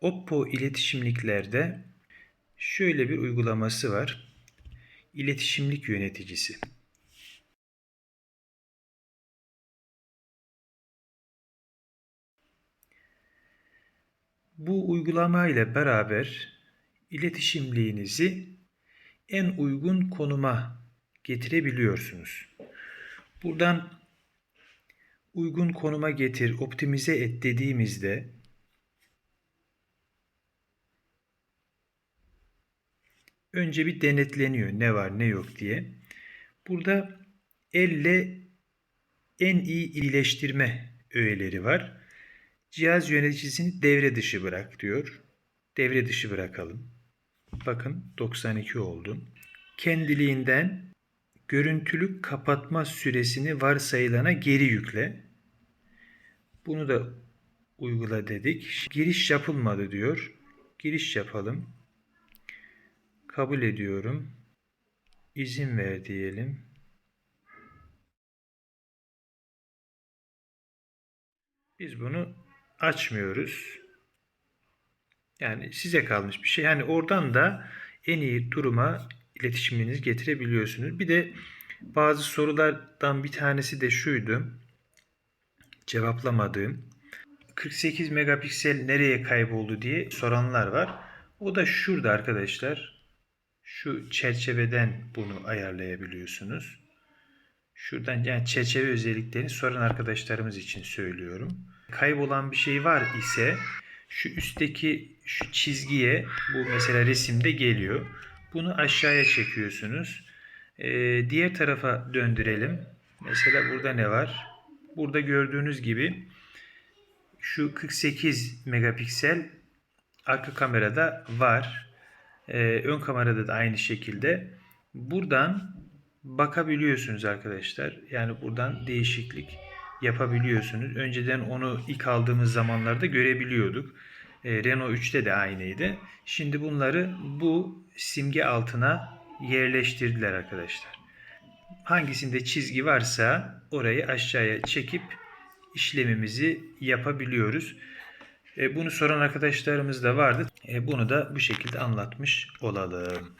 Oppo iletişimliklerde şöyle bir uygulaması var. İletişimlik yöneticisi. Bu uygulama ile beraber iletişimliğinizi en uygun konuma getirebiliyorsunuz. Buradan uygun konuma getir, optimize et dediğimizde önce bir denetleniyor ne var ne yok diye. Burada elle en iyi iyileştirme öğeleri var. Cihaz yöneticisini devre dışı bırak diyor. Devre dışı bırakalım. Bakın 92 oldu. Kendiliğinden görüntülü kapatma süresini varsayılana geri yükle. Bunu da uygula dedik. Giriş yapılmadı diyor. Giriş yapalım. Kabul ediyorum. İzin ver diyelim. Biz bunu açmıyoruz. Yani size kalmış bir şey. Yani oradan da en iyi duruma iletişiminizi getirebiliyorsunuz. Bir de bazı sorulardan bir tanesi de şuydu. Cevaplamadığım. 48 megapiksel nereye kayboldu diye soranlar var. O da şurada arkadaşlar. Şu çerçeveden bunu ayarlayabiliyorsunuz. Şuradan yani çerçeve özelliklerini soran arkadaşlarımız için söylüyorum. Kaybolan bir şey var ise şu üstteki şu çizgiye bu mesela resimde geliyor. Bunu aşağıya çekiyorsunuz. Ee, diğer tarafa döndürelim. Mesela burada ne var? Burada gördüğünüz gibi şu 48 megapiksel arka kamerada var. Ee, ön kamerada da aynı şekilde. Buradan bakabiliyorsunuz arkadaşlar. Yani buradan değişiklik yapabiliyorsunuz. Önceden onu ilk aldığımız zamanlarda görebiliyorduk. E, Renault 3'te de aynıydı. Şimdi bunları bu simge altına yerleştirdiler arkadaşlar. Hangisinde çizgi varsa orayı aşağıya çekip işlemimizi yapabiliyoruz. E, bunu soran arkadaşlarımız da vardı. E, bunu da bu şekilde anlatmış olalım.